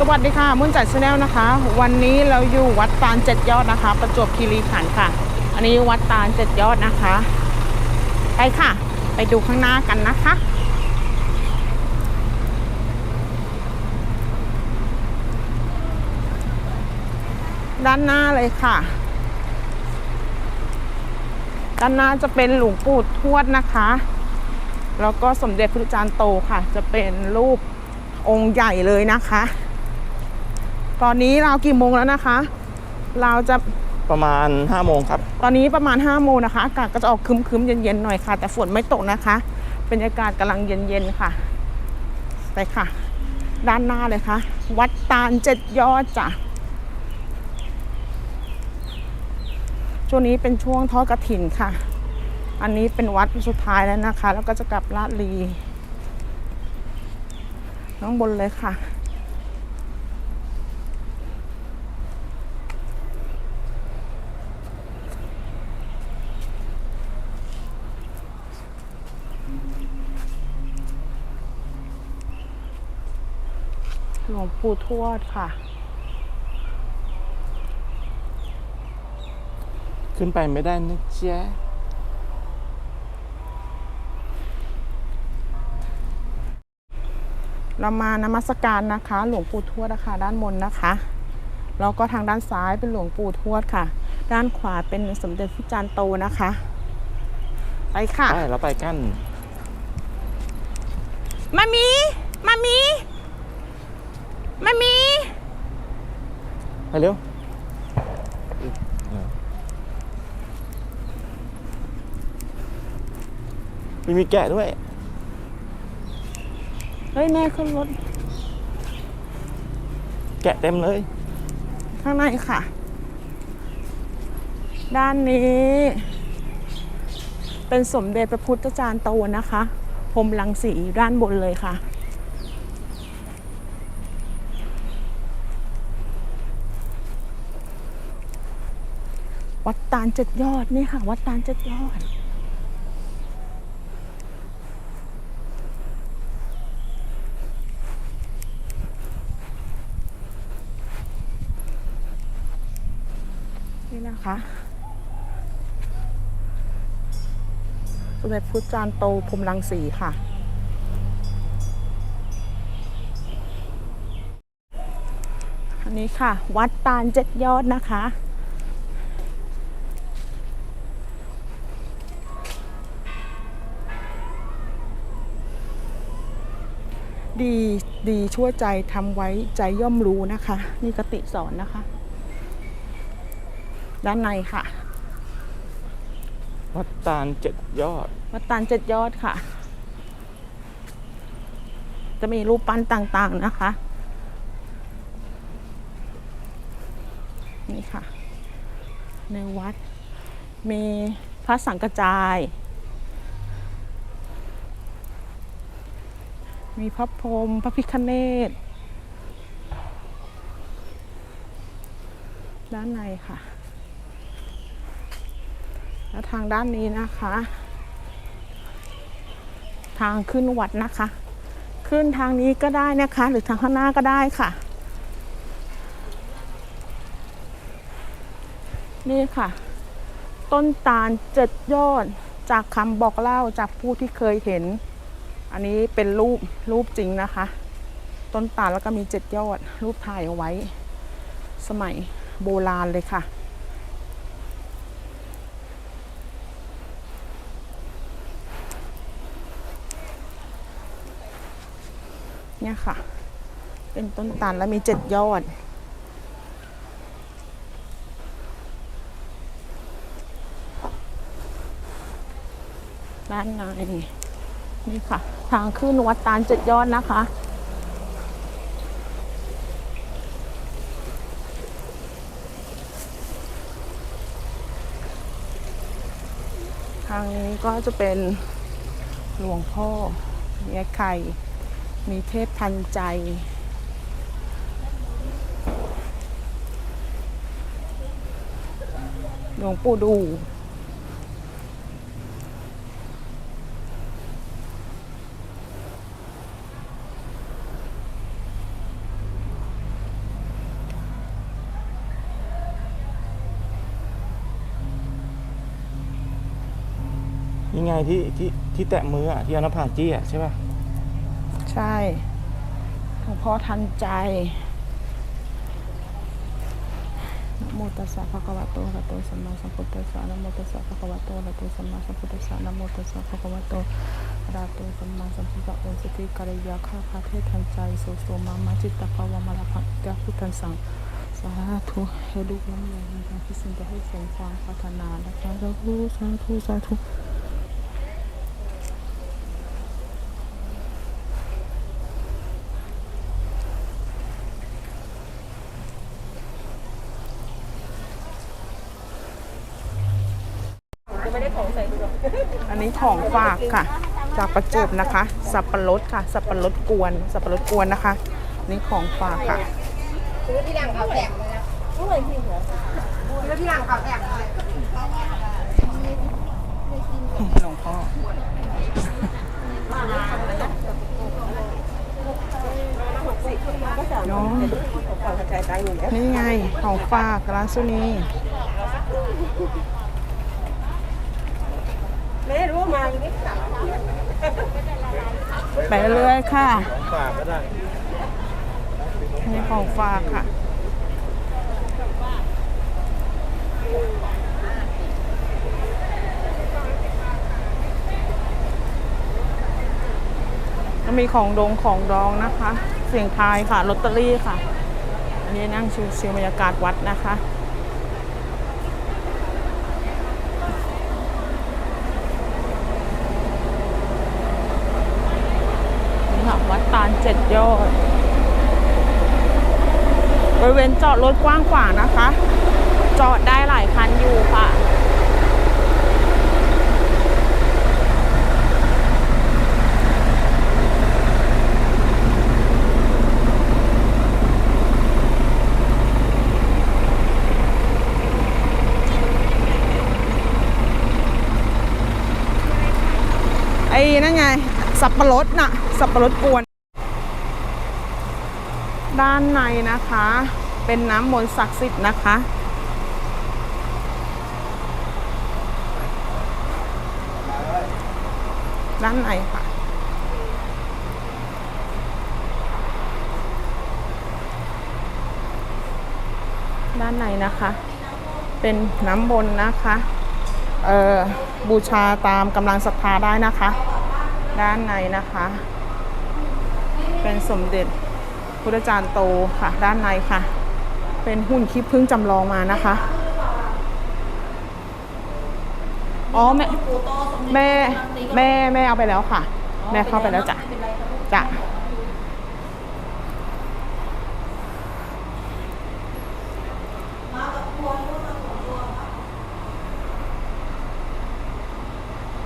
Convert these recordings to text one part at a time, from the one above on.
สวัสดีค่ะมุ่นจัดชาแนลนะคะ วันนี้เราอยู่วัดตาลเจ็ดยอดนะคะ ประจวบคีรีขันธ์ค่ะ อันนี้วัดตาลเจ็ดยอดนะคะไปค่ะ ไปดูข้างหน้ากันนะคะ ด้านหน้าเลยค่ะ ด้านหน้าจะเป็นหลวงปู่ทวดนะคะ แล้วก็สมเด็จพระจารย์โตค่ะ จะเป็นรูปองค์ใหญ่เลยนะคะ ตอนนี้เรากี่โมงแล้วนะคะ เราจะประมาณ5โมงครับ ตอนนี้ประมาณ5โมงนะคะอากาศก็จะออกครึมๆเย็นๆหน่อยค่ะ แต่ฝนไม่ตกนะคะบรรยากาศกำลังเย็นๆค่ะไปค่ะ ด้านหน้าเลยค่ะ วัดตาลเจ็ดยอดจ้ะช่วงนี้เป็นช่วงทอดกระถินค่ะ อันนี้เป็นวัดสุดท้ายแล้วนะคะ แล้วก็จะกลับลาดลีข้างบนเลยค่ะ ลวงปู่ทวดค่ะ ขึ้นไปไม่ได้นะจ๊ะเรามานมัสการนะคะ หลวงปู่ทวดนะคะด้านบนนะคะแล้วก็ทางด้านซ้ายเป็นหลวงปู่ทวดค่ะ ด้านขวาเป็นสมเด็จพระจารย์โตนะคะ ไปค่ะ ไปเราไปกัน มามี มามี มามีไปเร็วมีมีแกะด้วย เฮ้ย แม่ขึ้นรถ แกะเต็มเลย ข้างในค่ะ ด้านนี้ เป็นสมเด็จพระพุทธจารย์โตนะคะพรหมลังสีด้านบนเลยค่ะ วัดตาลเจ็ดยอดนี่ค่ะ วัดตาลเจ็ดยอด นี่นะคะสมเด็จพุทธจารย์โตพรมรังสีค่ะอันนี้ค่ะ วัดตาลเจ็ดยอดนะคะ ดีดีชั่วใจทำไว้ใจย่อมรู้นะคะ นี่กติสอนนะคะ ด้านในค่ะ วัดตาลเจ็ดยอด วัดตาลเจ็ดยอดค่ะ จะมีรูปปั้นต่างๆนะคะ นี่ค่ะ ในวัดมีพระสังกระจาย มีพระพรหมพระพิคเนตด้านในค่ะ แล้วทางด้านนี้นะคะ ทางขึ้นวัดนะคะ ขึ้นทางนี้ก็ได้นะคะ หรือทางข้างหน้าก็ได้ค่ะ นี่ค่ะ ต้นตาลเจ็ดยอดจากคำบอกเล่าจากผู้ที่เคยเห็น อันนี้เป็นรูปรูปจริงนะคะ ต้นตาลแล้วก็มีเจ็ดยอด รูปถ่ายเอาไว้ สมัยโบราณเลยค่ะ เนี่ยค่ะ เป็นต้นตาลแล้วมีเจ็ดยอดด้านในนี่ค่ะ ทางขึ้นวัดตาลเจ็ดยอดนะคะ ทางนี้ก็จะเป็นหลวงพ่อมีไอ้ไข่มีเทพทันใจหลวงปู่ดู ไงที่ที่ที่แตะมืออะที่เอาน้าผาจี้อะใช่ป่ะใช่หลวงพ่อทันใจนะโมตัสสะภะคะวะโตอะระหะโตสัมมาสัมพุทธัสสะนะโมตัสสะภะคะวะโตอะระหะโตสัมมาสัมพุทธัสสะนะโมตัสสะภะคะวะโตอะระหะโตสัมมาสัมพุทธัสสะโอสติกริยาข้าพระเทศทันใจโสโสมามาจิตตภาวะมาลาภังกาพุทธันสังสาธุให้ลูกน้ำเลยนะคะที่สิ่งจะให้สมความปรารถนานะคะสาธุสาธุสาธุ อันนี้ ของฝากค่ะ จากประจวบนะคะ สับปะรดค่ะ สับปะรดกวน สับปะรดกวนนะคะ นี่ของฝากค่ะซื้อที่หลังเขาแถมเลยนะซื้อที่หลังเขาแถมเลยหลวงพ่อน้องนี่ไงของฝากร้านสุนีแม่รู้มาอยู่นี่ ไปเรื่อยๆค่ะฝากก็ได้นี่ของฝากค่ะก็มีของดงของดองนะคะ เสียงทายค่ะลอตเตอรี่ค่ะ อันนี้นั่งชิวๆบรรยากาศวัดนะคะ นี่ค่ะ วัดตาลเจ็ดยอด บริเวณจอดรถกว้างขวางนะคะ จอดได้หลายคันอยู่ค่ะไอ้นั่นไง สับปะรดน่ะ สับปะรดกวน ด้านในนะคะ เป็นน้ำมนต์ศักดิ์สิทธิ์นะคะด้านในค่ะ ด้านในนะคะ เป็นน้ำมนต์นะคะ เอ่อ บูชาตามกำลังศรัทธาได้นะคะ ด้านในนะคะ เป็นสมเด็จ พุทธจารย์โตค่ะ ด้านในค่ะ เป็นหุ่นขี้ผึ้งจำลองมานะคะ อ๋อแม่แม่แม่แม่เอาไปแล้วค่ะ แม่เข้าไปแล้วจ้ะจ้ะ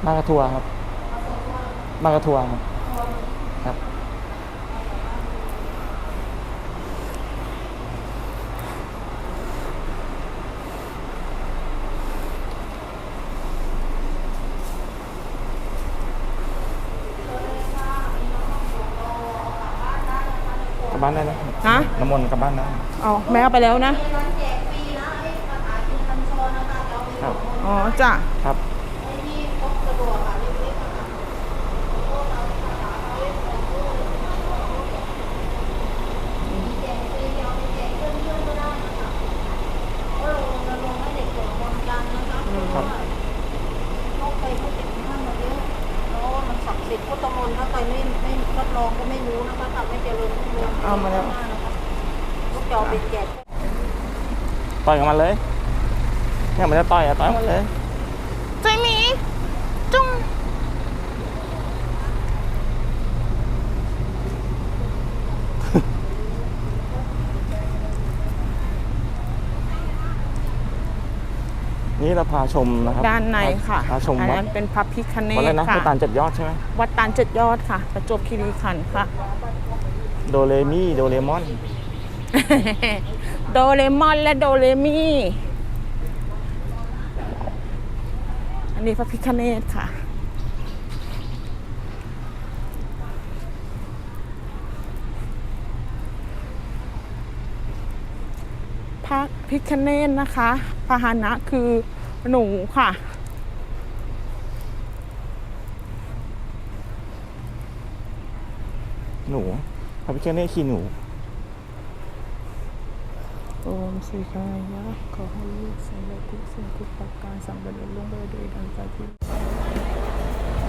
มากระทัวครับมากระทัวครับ บบ้านได้แล้วครับฮะน้ำมนต์กลับบ้านได้เอาแม่เอาไปแล้วนะ ครับอ๋อจ้ะ ครับครับ มันศักดิ์สิทธิ์พุทธมนต์ถ้าใครไม่ไม่ทดลองก็ไม่รู้นะคะทำให้เจริญรุ่งเรือง เอามาแล้ว ลูกจอเป็นแจก ต่อยกับมันเลย เนี่ยมันจะต่อยอะต่อยกับมันเลยใจหมีจุ้งนี่เราพาชมนะครับด้านในค่ะพาชมอันวัดนั้นเป็นพระพิคเนวัดอะไรตนะค่ะพุตานเจ็ดยอดใช่ไหมวัดตาลเจ็ดยอดค่ะ ประจวบคีรีขันธ์ค่ะ โดเรมีโดเรมอน โดเรมอนและโดเรมีอันนี้พระพิคเนตค่ะ พระพิคเนตนะคะพาหานะคือหนูค่ะหนูพระพิฆเนตคือหนู โอมสิกายะขอให้ลูกสำเร็จทุกสิ่งทุกประการสำเร็จลุล่งไปด้วยดังใจที่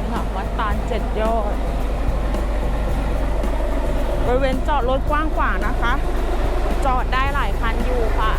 หลักวัดตาลเจ็ดยอด บริเวณจอดรถกว้างกว่านะคะ จอดได้หลายคันอยู่ค่ะ